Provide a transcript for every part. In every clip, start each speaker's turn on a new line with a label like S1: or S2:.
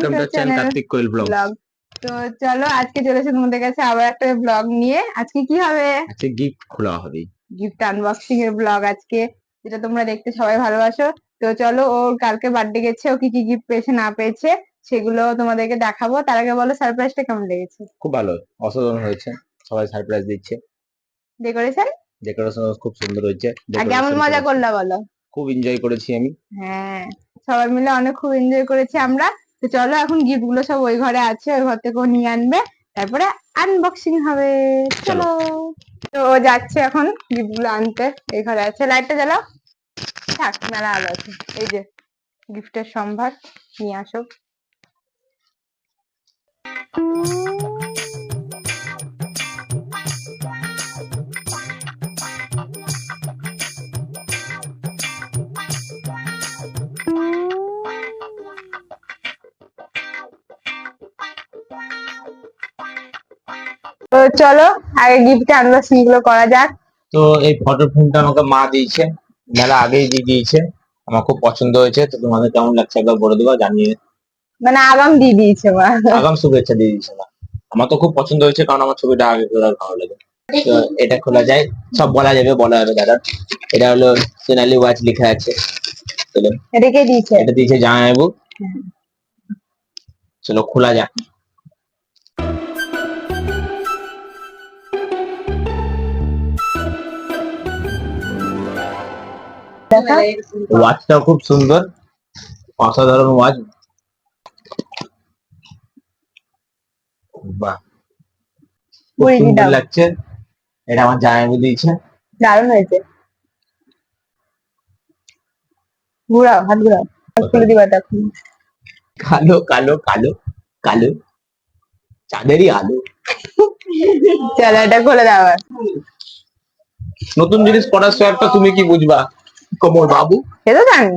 S1: Welcome to
S2: channel Kartik Koel blog
S1: blog তো চলো আজকে চলে এসে তোমাদের কাছে আবার একটা ব্লগ নিয়ে। আজকে কি হবে?
S2: আজকে গিফট খোলা হবে।
S1: গিফট আনবক্সিং এর ব্লগ আজকে যেটা তোমরা দেখতে সবাই ভালোবাসো। তো চলো ওর কালকে বার্থডে গেছে ও কি কি গিফট পেয়েছে না পেয়েছে সেগুলো তোমাদেরকে দেখাবো। তার আগে বলো সারপ্রাইজটা কেমন লেগেছে?
S2: খুব ভালো অসাধারণ হয়েছে। সবাই সারপ্রাইজ দিচ্ছে।
S1: ডেকোরেশন
S2: ডেকোরেশন খুব সুন্দর হয়েছে।
S1: আর কেমন মজা করলা বলো?
S2: খুব এনজয় করেছি আমি।
S1: হ্যাঁ সবাই মিলে অনেক খুব এনজয় করেছি আমরা। তো চলো এখন গিফটগুলো সব ওই ঘরে আছে ওই ঘর থেকে নিয়ে আনবে। তারপরে আনবক্সিং হবে। চলো। তো ও যাচ্ছে এখন গিফটগুলো আনতে এই ঘরে আছে। লাইটটা জ্বালাও। থাক মেলা আলো আছে। এই যে গিফটের সম্ভার নিয়ে আসো। চলো আগে গিফট আনবক্সিংগুলো করা যাক।
S2: তো এই ফটো ফ্রেমটা আমাকে মা দিয়েছে। মেলা আগেই দিয়ে দিয়েছে। আমার খুব পছন্দ হয়েছে। তো তোমাদের কেমন লাগছে একবার বলে দেবো জানিয়ে।
S1: মানে আগাম দিয়ে দিয়েছে মা।
S2: আগাম শুভেচ্ছা দিয়ে দিয়েছে মা। আমার তো খুব পছন্দ হয়েছে কারণ আমার ছবিটা আগে খোলা ভালো লাগে। তো এটা খোলা যায়। সব বলা যাবে বলা যাবে দাদা। এটা হলো সোনালি ওয়াচ লেখা আছে। চলো।
S1: এটা কে দিয়েছে?
S2: এটা দিয়েছে জামাইবাবু। চলো খোলা যাক। ওয়াচটা খুব সুন্দর। অসাধারণ ওয়াচ বাহ। সুন্দর লাগছে। এটা আমার জামাইবাবু দিয়েছে।
S1: দারুণ হয়েছে। ঘুরাও হাত ঘুরাও। খুলে দিবা তখন
S2: কালো কালো কালো কালো। চাঁদেরই আলো।
S1: চলো এটা খুলে দাও
S2: নতুন জিনিস পড়ার একটা তুমি কি বুঝবা? কমল বাবু।
S1: তো জানি।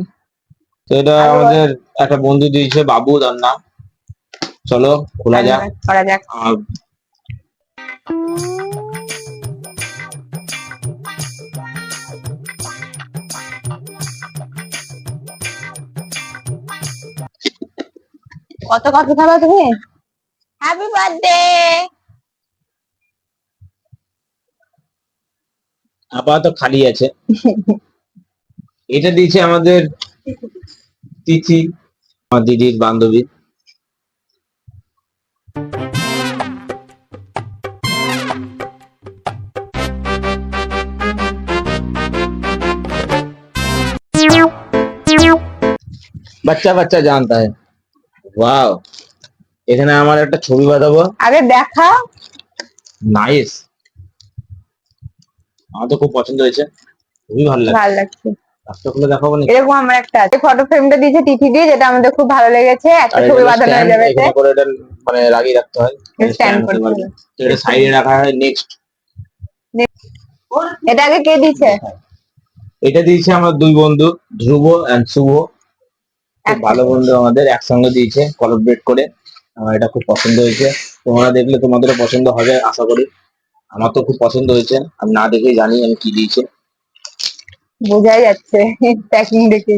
S2: তো এটা আমাদের একটা বন্ধু দিয়েছে বাবু তার নাম। চলো খোলা যাক।
S1: করা যাক। কত কত খাবা তুমি? হ্যাপি বার্থডে
S2: আপাতত খালি আছে। এটা দিয়েছে আমাদের তিথি আমার দিদির বান্ধবী। বাচ্চা বাচ্চা জানতা है ওয়াও এখানে আমার একটা ছবি বাঁধাবো।
S1: আগে দেখা।
S2: নাইস আমার তো খুব পছন্দ হয়েছে। খুবই ভালো লাগে
S1: ভালো লাগছে।
S2: খুলে দেখাবো না
S1: এরকম আমার একটা আছে। ফটো ফ্রেমটা দিয়েছে তিথি দিয়ে যেটা আমাদের খুব ভালো লেগেছে। একটা ছবি বাঁধানো হয়ে যাবে
S2: করে এটা মানে লাগিয়ে রাখতে হয়।
S1: stand করতে
S2: পারবে। এটা সাইডে রাখা হয় নেক্সট
S1: এটা আগে কে দিয়েছে?
S2: এটা দিয়েছে আমার দুই বন্ধু ধ্রুব এন্ড শুভ। খুব ভালো বন্ধু আমাদের একসঙ্গে দিয়েছে কোলাবরেট করে। আমার এটা খুব পছন্দ হয়েছে। তোমরা দেখলে তোমাদেরও পছন্দ হবে আশা করি। আমার তো খুব পছন্দ হয়েছে। আমি না দেখেই জানি আমি কি দিয়েছে।
S1: বোঝাই যাচ্ছে প্যাকিং দেখে।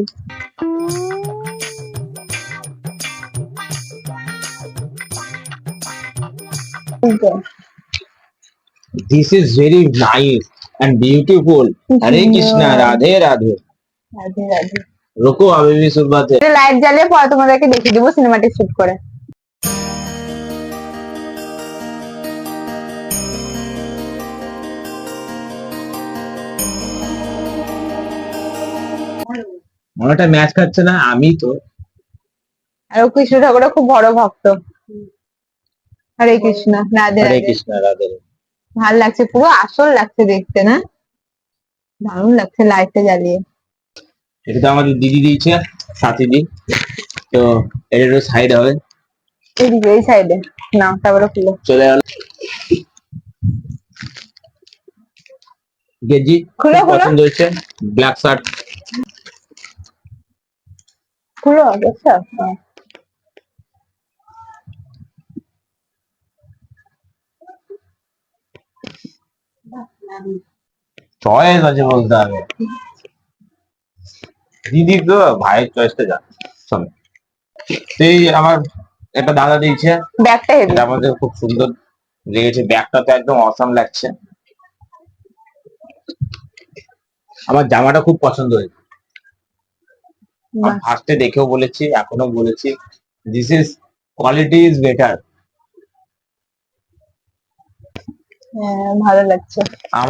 S2: This is very nice and beautiful. Hare Krishna, Radhe Radhe.
S1: Radhe Radhe.
S2: রোকো আবেবি সুরবাতে
S1: লাইট জ্বালিয়ে পরে তোমাদেরকে দেখিয়ে দেবো সিনেমাটি শুট করে।
S2: মনেটা ম্যাচ খাচ্ছে না আমি তো।
S1: আর ও কৃষ্ণ ঠাকুরের খুব বড় ভক্ত। হরে কৃষ্ণ রাধে
S2: হরে কৃষ্ণ রাধে।
S1: ভালো লাগছে পুরো আসল লাগছে দেখতে না? দারুণ লাগছে লাইটটা জ্বালিয়ে।
S2: এটা তো আমাদের দিদি দিয়েছে সাথী দি তো এটা একটু সাইড হবে।
S1: এইদিকে এই সাইডে না তারপরে খুলো।
S2: চলে গেল গেজি
S1: খুলো।
S2: পছন্দ হয়েছে। ব্ল্যাক শার্ট
S1: দেখছ? হ্যাঁ।
S2: চয়েস আছে বলতে হবে। দিদি তো ভাইয়ের চয়েসটা জানে চলো সেই আমার একটা দাদা দিয়েছে
S1: ব্যাগটা হেভি
S2: আমাদের খুব সুন্দর লেগেছে। ব্যাগটা তো একদম অসাম লাগছে। আমার জামাটা খুব পছন্দ হয়েছে। ফার্স্টে দেখেও বলেছি এখনও বলেছি। This is quality is better
S1: ভালো লাগছে।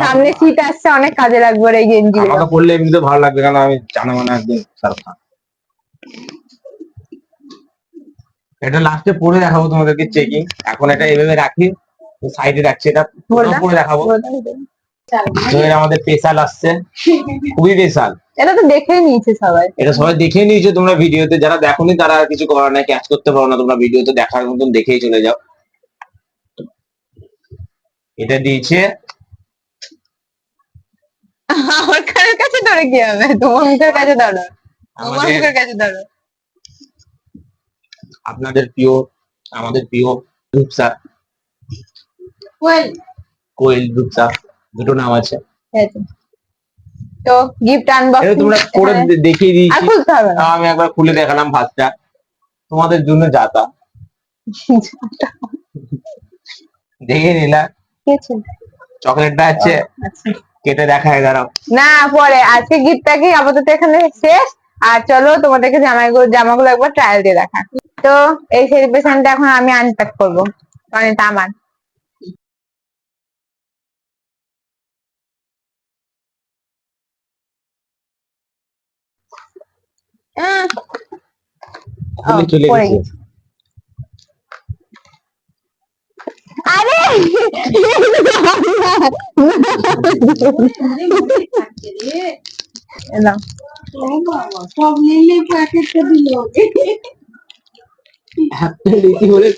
S1: সামনে শীত আসছে অনেক কাজে লাগবে এই গেঞ্জি
S2: আমাকে পড়লে এমনিতে ভালো লাগবে কারণ আমি জানা মানে একদম শাহরুখ এটা লাস্টে পরে দেখাবো তোমাদেরকে চেকিং এখন এটা এভাবে রাখি সাইডে রাখছি এটা পরে দেখাবো। এর আমাদের স্পেশাল আসছে। খুবই স্পেশাল
S1: এটা তো দেখেই নিয়েছে সবাই।
S2: এটা সবাই দেখে নিয়েছো তোমরা ভিডিওতে। যারা দেখোনি তারা কিছু করার না ক্যাচ করতে পারো না তোমরা ভিডিওতে। দেখার মতন দেখেই চলে যাও। এটা দিয়েছে।
S1: আমার কানের কাছে ধরে কি হবে? তোমার মুখের কাছে ধরো।
S2: আমাদের
S1: মুখের কাছে ধরো।
S2: আপনাদের প্রিয় আমাদের প্রিয় রূপসা। কোয়েল। কোয়েল রূপসা। দুটো নাম আছে।
S1: তো। গিফট
S2: এটা
S1: আনবক্সিং
S2: তোমরা করে দেখিয়ে
S1: আর
S2: দিয়েছি
S1: খুলতে হবে না।
S2: আমি একবার খুলে দেখালাম তোমাদের জন্য যাতা। দেখে
S1: আছে?
S2: চকলেটটা আছে।
S1: আচ্ছা।
S2: কেটে দেখায় দাঁড়াও
S1: না পরে। আজকে গিফটটা কি? আপাতত এখানে শেষ। আর চলো তোমাদেরকে জামাগুলো জামাগুলো একবার ট্রায়াল দিয়ে দেখা। তো এই সেলিব্রেশনটা এখন আমি আনপ্যাক করব। কারণ এটা আমার
S2: চলে
S1: পড়ে
S2: গেছে
S1: গেছে। আরে এলাম
S3: সব মিলে প্যাকেটটা দিল
S2: একটা রীতি বলে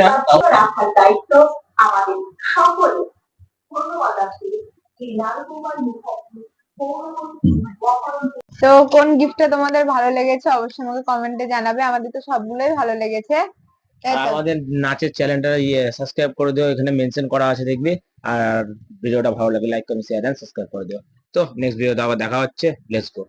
S2: না, তাও-
S3: রাখার দায়িত্ব আমাদের সকলে ধন্যবাদ আছে এই লালকুমার মুখার্জি পৌরমন্ত্রী বহরমপুর
S1: তো কোন গিফটটা তোমাদের ভালো লেগেছে অবশ্যই আমাকে কমেন্টে জানাবে। আমাদের তো সবগুলোই ভালো লেগেছে?
S2: আমাদের নাচের চ্যানেলটা ইয়ে সাবস্ক্রাইব করে দিও এখানে মেনশন করা আছে দেখবি। আর ভিডিওটা ভালো লাগে like comment share and subscribe করে দিও। তো নেক্সট ভিডিওতে আবার দেখা হচ্ছে। Let's go